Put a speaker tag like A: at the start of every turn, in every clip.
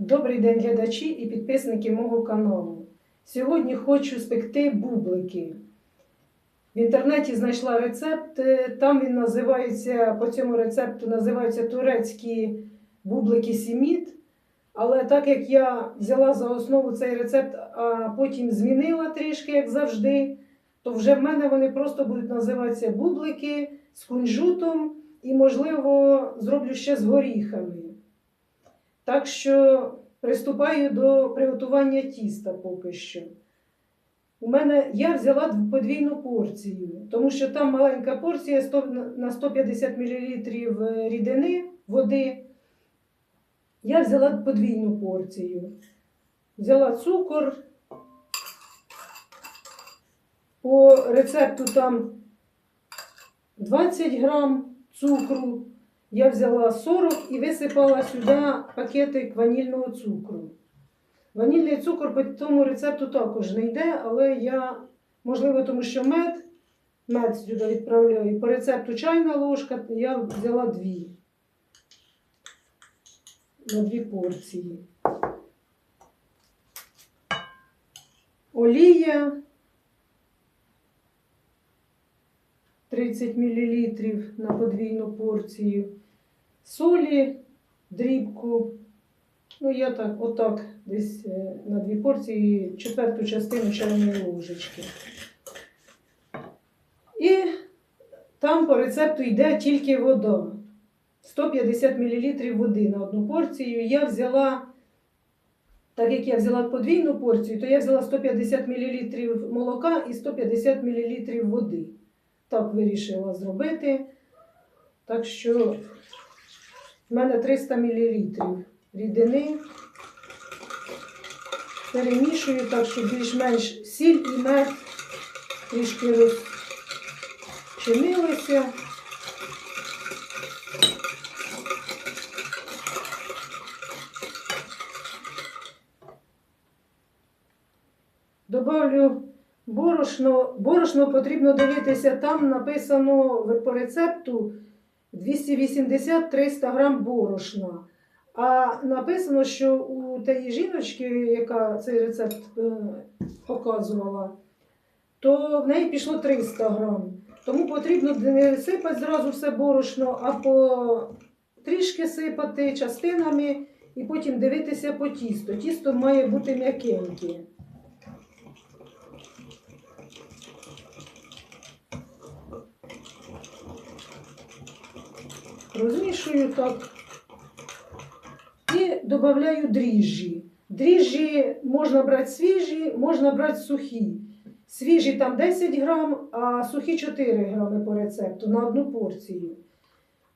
A: Добрий день, глядачі і підписники мого каналу. Сьогодні хочу спекти бублики. В інтернеті знайшла рецепт. е, Там він називається, по цьому рецепту називаються турецькі бублики сіміт. Але так як я взяла за основу цей рецепт, а потім змінила трішки, як завжди, то вже в мене вони просто будуть називатися бублики з кунжутом і, можливо, зроблю ще з горіхами. Так що приступаю до приготування тіста поки що. У мене я взяла подвійну порцію, тому що там маленька порція 100 на 150 мл рідини води. Я взяла подвійну порцію. Взяла цукор. По рецепту там 20 грам цукру. Я взяла 40 і висипала сюди пакетик ванільного цукру. Ванільний цукор по тому рецепту також не йде, але я, можливо, тому що мед, мед сюди відправляю. По рецепту чайна ложка я взяла дві. На дві порції. Олія 30 мл на подвійну порцію. Солі, дрібку. Ну, я так, отак, десь е, на дві порції, четверту частину чайної ложечки. І там по рецепту йде тільки вода. 150 мл води на одну порцію. Я взяла, так як я взяла подвійну порцію, то я взяла 150 мл молока і 150 мл води. Так вирішила зробити. Так що в мене 300 мл рідини. Перемішую так, щоб більш-менш сіль і мед трішки розчинилися. Добавлю борошно. Борошно потрібно дивитися, там написано по рецепту 280-300 грам борошна. А написано, що у тієї жіночки, яка цей рецепт е, показувала, то в неї пішло 300 грам. Тому потрібно не сипати зразу все борошно, а по трішки сипати частинами і потім дивитися по тісту. Тісто має бути м'якеньке. Розмішую так. І додаю дріжджі. Дріжджі можна брати свіжі, можна брати сухі. Свіжі там 10 грам, а сухі 4 грами по рецепту на одну порцію.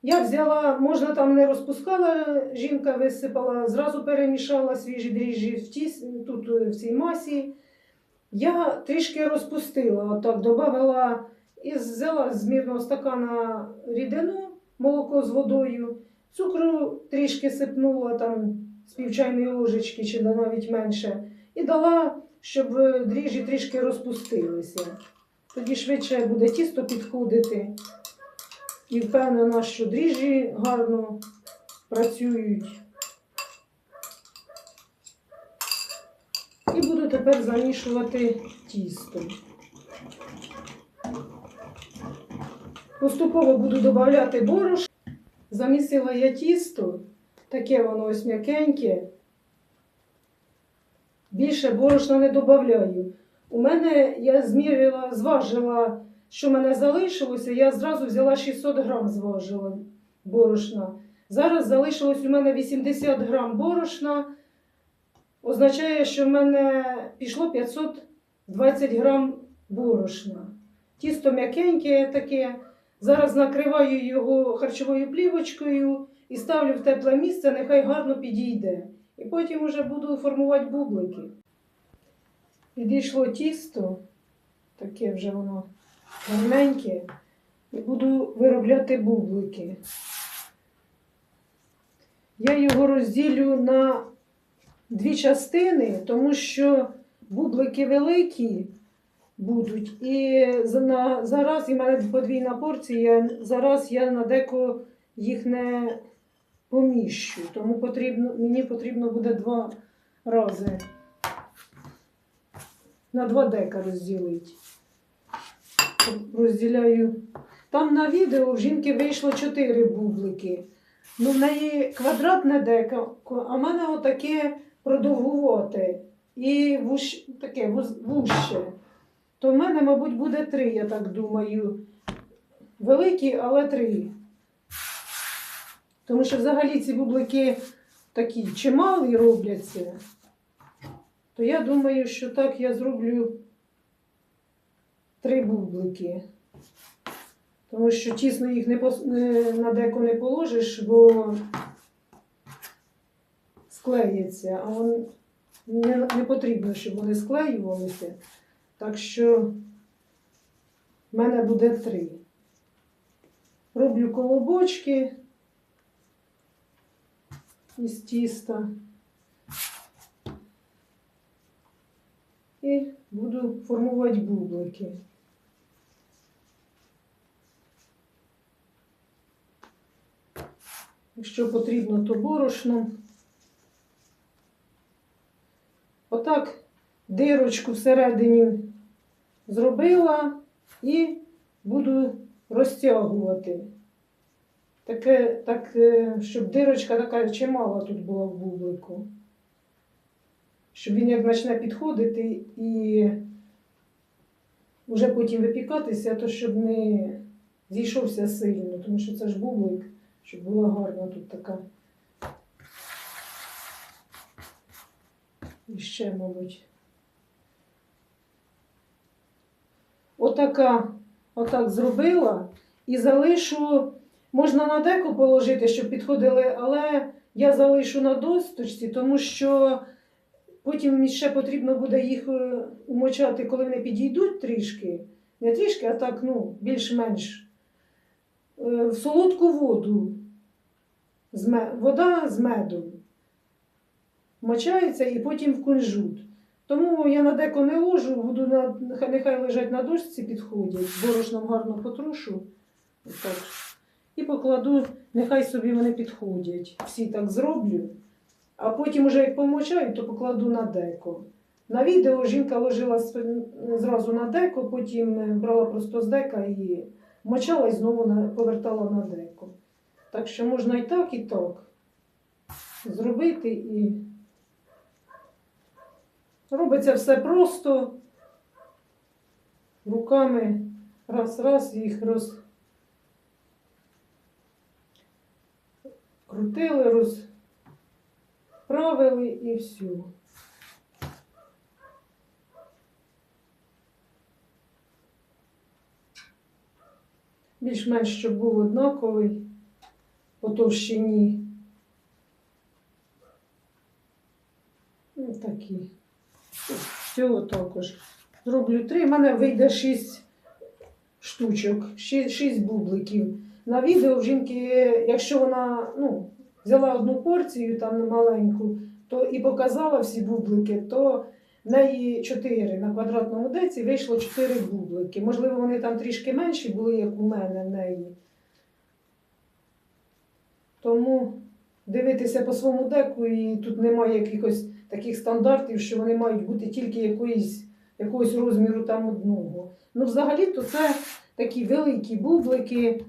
A: Я взяла, можна там не розпускала, жінка висипала, зразу перемішала свіжі дріжджі в тіс, тут в цій масі. Я трішки розпустила, отак додавала і взяла з мірного стакана рідину, молоко з водою. Цукру трішки сипнула там з півчайної ложечки чи навіть менше. І дала, щоб е, дріжджі трішки розпустилися. Тоді швидше буде тісто підходити. І впевнена, що дріжджі гарно працюють. І буду тепер замішувати тісто. Поступово буду додавати борошно. Замісила я тісто, таке воно ось м'якеньке. Більше борошна не додаю. У мене я змірила, зважила, що в мене залишилося. Я зразу взяла 600 грам зважила борошна. Зараз залишилось у мене 80 грам борошна. Означає, що в мене пішло 520 грам борошна. Тісто м'якеньке таке. Зараз накриваю його харчовою плівочкою і ставлю в тепле місце, нехай гарно підійде. І потім вже буду формувати бублики. Підійшло тісто, таке вже воно гарненьке, і буду виробляти бублики. Я його розділю на дві частини, тому що бублики великі будуть. І на, зараз і в мене подвійна порція. Зараз я на деко їх не поміщу. Тому потрібно, мені потрібно буде два рази на два дека розділити. Розділяю. Там на відео в жінки вийшло 4 бублики. Ну, в неї квадратне деко, а в мене отаке продовгувате і вуш, таке вуще. То в мене, мабуть, буде три, я так думаю. Великі, але три. Тому що взагалі ці бублики такі чималі робляться. То я думаю, що так я зроблю три бублики. Тому що тісно їх не пос... не- на деко не положиш, бо склеїться, а вон... не, не потрібно, щоб вони склеювалися. Так що в мене буде три. Роблю колобочки із тіста. І буду формувати бублики. Якщо потрібно, то борошном. Отак дирочку всередині зробила і буду розтягувати. Таке, так, е, щоб дирочка така чимала тут була в бублику. Щоб він як почне підходити і вже потім випікатися, то щоб не зійшовся сильно, тому що це ж бублик, щоб була гарна тут така. І ще, мабуть. Отака, отак зробила і залишу, можна на деку положити, щоб підходили, але я залишу на досточці, тому що потім ще потрібно буде їх е, умочати, коли вони підійдуть трішки. Не трішки, а так, ну, більш-менш. е, В солодку воду. Вода з медом. Мочається і потім в кунжут. Тому я на деко не ложу, буду на, нехай, лежать на дошці, підходять. Борошном гарно потрушу. Отак. І покладу, нехай собі вони підходять. Всі так зроблю. А потім, уже як помочаю, то покладу на деко. На відео жінка ложила зразу на деко, потім е, брала просто з дека і мочала і знову повертала на деко. Так що можна і так, і так зробити і. Робиться все просто. Руками раз-раз їх розкрутили, розправили і все. Більш-менш, щоб був однаковий по товщині. Ну, Всього також. Зроблю три. У мене вийде шість штучок, шість бубликів. На відео в жінки, якщо вона ну, взяла одну порцію там маленьку, то і показала всі бублики, то в неї чотири на квадратному деці вийшло чотири бублики. Можливо, вони там трішки менші були, як у мене в неї. Тому дивитися по своєму деку, і тут немає якихось таких стандартів, що вони мають бути тільки якоїсь, якогось розміру там одного. Ну, взагалі-то це такі великі бублики,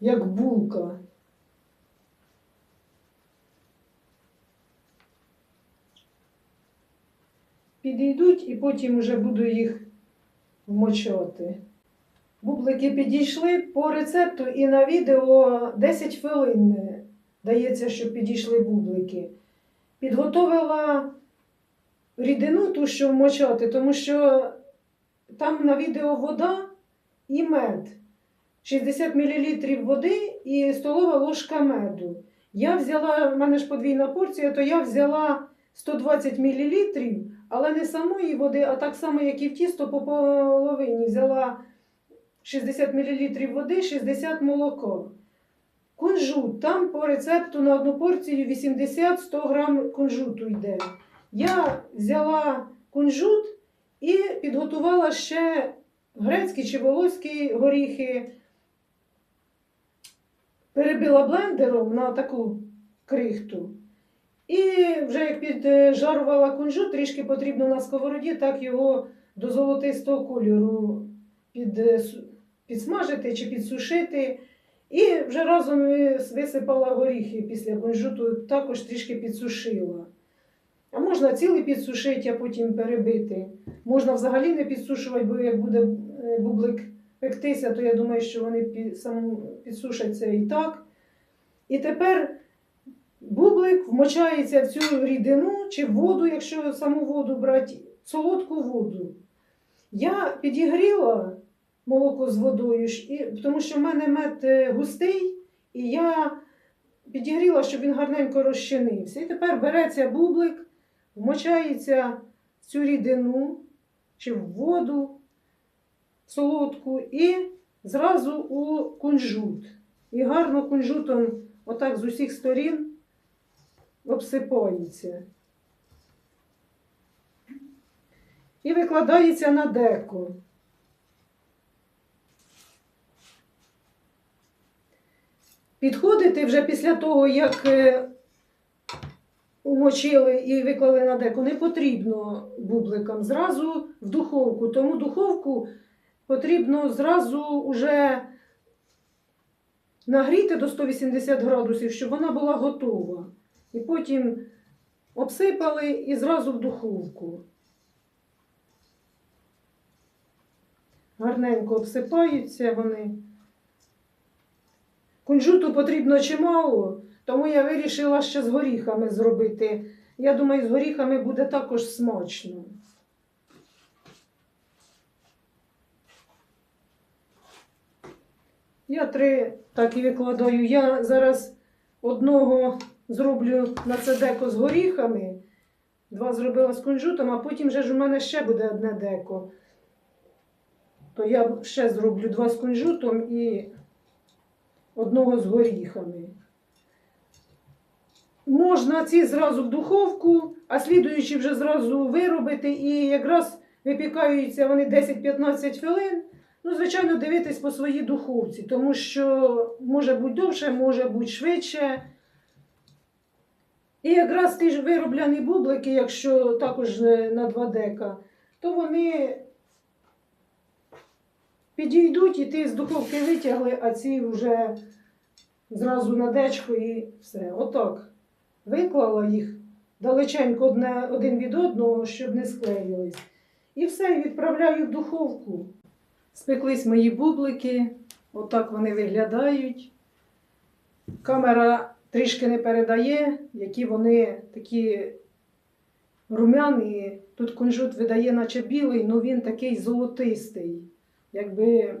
A: як булка. Підійдуть і потім вже буду їх вмочати. Бублики підійшли по рецепту і на відео 10 хвилин дається, щоб підійшли бублики. Підготовила рідину, ту, що вмочати, тому що там на відео вода і мед. 60 мл води і столова ложка меду. Я взяла, в мене ж подвійна порція, то я взяла 120 мл, але не самої води, а так само, як і в тісто по половині. Взяла 60 мл води, 60 молоко. Кунжут. Там по рецепту на одну порцію 80-100 грам кунжуту йде. Я взяла кунжут і підготувала ще грецькі чи волоські горіхи, перебила блендером на таку крихту. І вже як піджарувала кунжут, трішки потрібно на сковороді, так його до золотистого кольору під, підсмажити чи підсушити. І вже разом висипала горіхи після кунжуту, також трішки підсушила. А можна цілий підсушити, а потім перебити. Можна взагалі не підсушувати, бо як буде е, бублик пектися, то я думаю, що вони підсушаться і так. І тепер бублик вмочається в цю рідину чи в воду, якщо саму воду брати, солодку воду. Я підігріла молоко з водою, і, тому що в мене мед е, густий, і я підігріла, щоб він гарненько розчинився. І тепер береться бублик, вмочається в цю рідину чи в воду солодку і зразу у кунжут. І гарно кунжутом отак з усіх сторін обсипається. І викладається на деко. Підходити вже після того, як е, умочили і виклали на деко, не потрібно бубликам зразу в духовку. Тому духовку потрібно зразу вже нагріти до 180 градусів, щоб вона була готова. І потім обсипали і зразу в духовку. Гарненько обсипаються вони. Кунжуту потрібно чимало, тому я вирішила ще з горіхами зробити. Я думаю, з горіхами буде також смачно. Я три так і викладаю. Я зараз одного зроблю на це деко з горіхами, два зробила з кунжутом, а потім вже ж у мене ще буде одне деко. То я ще зроблю два з кунжутом і одного з горіхами. Можна ці зразу в духовку, а слідуючі вже зразу виробити, і якраз випікаються вони 10-15 хвилин. Ну, звичайно, дивитись по своїй духовці, тому що може бути довше, може бути швидше. І якраз ті ж виробляні бублики, якщо також на 2 дека, то вони підійдуть і ти з духовки витягли, а ці вже зразу на дечко і все. Отак. Виклала їх далеченько одне, один від одного, щоб не склеїлись. І все, відправляю в духовку. Спеклись мої бублики, отак вони виглядають. Камера трішки не передає, які вони такі румяні. Тут кунжут видає, наче білий, але він такий золотистий, якби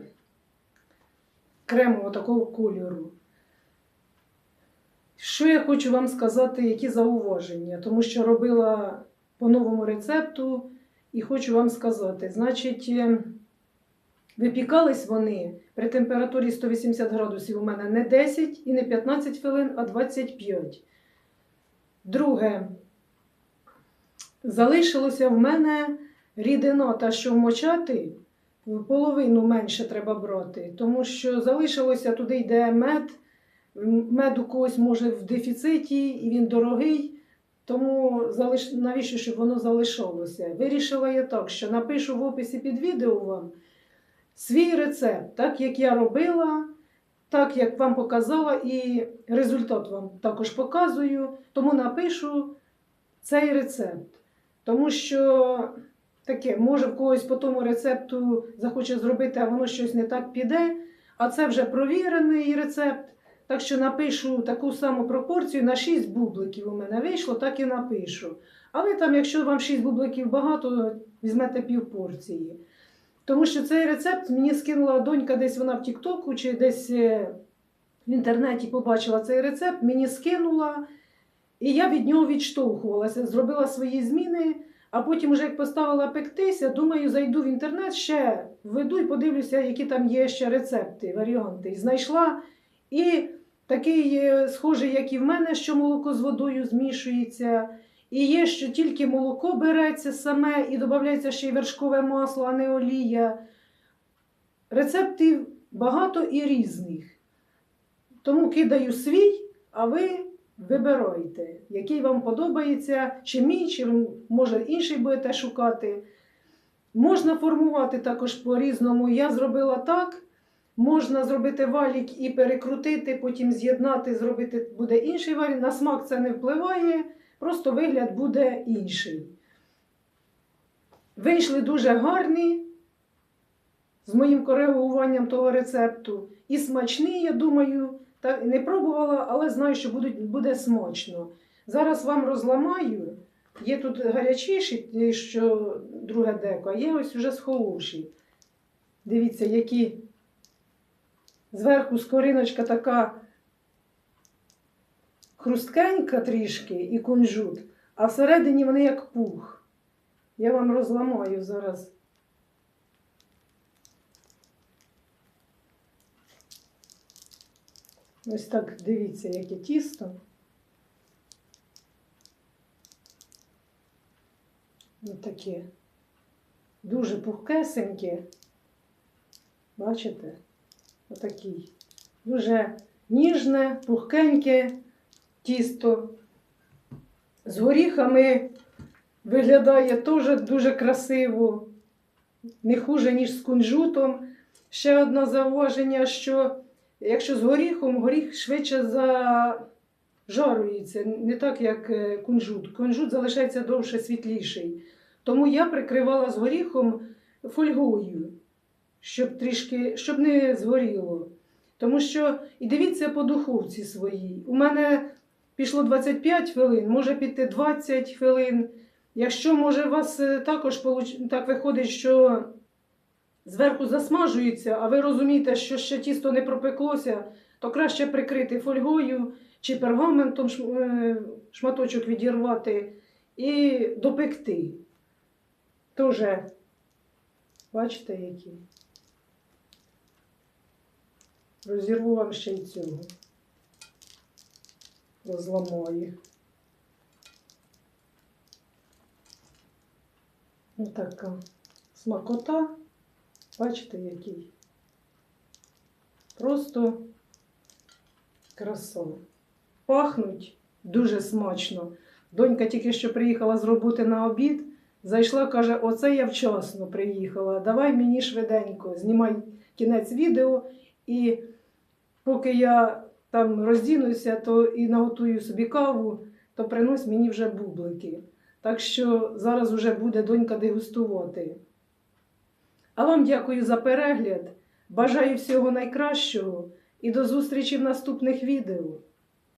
A: кремового такого кольору. Що я хочу вам сказати, які зауваження, тому що робила по новому рецепту і хочу вам сказати, значить, е, випікались вони при температурі 180 градусів у мене не 10 і не 15 хвилин, а 25. Друге, залишилося в мене рідина, та що вмочати, половину менше треба брати, тому що залишилося туди йде мед. Мед у когось може в дефіциті і він дорогий, тому залиш... навіщо, щоб воно залишалося? Вирішила я так, що напишу в описі під відео вам свій рецепт, так як я робила, так як вам показала, і результат вам також показую. Тому напишу цей рецепт. Тому що таке, може в когось по тому рецепту захоче зробити, а воно щось не так піде. А це вже провірений рецепт. Так що напишу таку саму пропорцію на 6 бубликів у мене вийшло, так і напишу. А ви там, якщо вам 6 бубликів багато, візьмете пів порції. Тому що цей рецепт мені скинула донька, десь вона в Тіктоку чи десь е, в інтернеті побачила цей рецепт, мені скинула, і я від нього відштовхувалася, зробила свої зміни. А потім, вже як поставила пектися, думаю, зайду в інтернет ще введу і подивлюся, які там є ще рецепти, варіанти. І знайшла і такий е, схожий, як і в мене, що молоко з водою змішується. І є, що тільки молоко береться саме і додається ще й вершкове масло, а не олія. Рецептів багато і різних. Тому кидаю свій, а ви вибирайте, який вам подобається, чи мій, чи може інший будете шукати. Можна формувати також по-різному. Я зробила так. Можна зробити валік і перекрутити, потім з'єднати, зробити буде інший варік. На смак це не впливає, просто вигляд буде інший. Вийшли дуже гарні з моїм коригуванням того рецепту. І смачні, я думаю, та не пробувала, але знаю, що будуть, буде смачно. Зараз вам розламаю. Є тут гарячіші, що друге деко, а є ось вже схоловші. Дивіться, які зверху скориночка така хрусткенька трішки і кунжут, а всередині вони як пух. Я вам розламаю зараз. Ось так дивіться, яке тісто. Ось таке. Дуже пухкесеньке. Бачите? Отакий. Дуже ніжне, пухкеньке тісто. З горіхами виглядає теж дуже красиво, не хуже, ніж з кунжутом. Ще одне зауваження, що якщо з горіхом, горіх швидше зажарується, не так, як е, кунжут. Кунжут залишається довше світліший. Тому я прикривала з горіхом фольгою, щоб трішки, щоб не згоріло. Тому що, і дивіться по духовці своїй. У мене пішло 25 хвилин, може піти 20 хвилин. Якщо, може, у вас е, також так виходить, що зверху засмажується, а ви розумієте, що ще тісто не пропеклося, то краще прикрити фольгою чи пергаментом е, шматочок відірвати і допекти. Тоже, бачите, які. Розірву вам ще й цього. Розламаю. Ось така смакота. Бачите, який? Просто краса. Пахнуть дуже смачно. Донька тільки що приїхала з роботи на обід. Зайшла, каже: Оце я вчасно приїхала. Давай мені швиденько, знімай кінець відео. І поки я там роздінуся, то і наготую собі каву, то принось мені вже бублики. Так що зараз вже буде донька дегустувати. А вам дякую за перегляд. Бажаю всього найкращого і до зустрічі в наступних відео.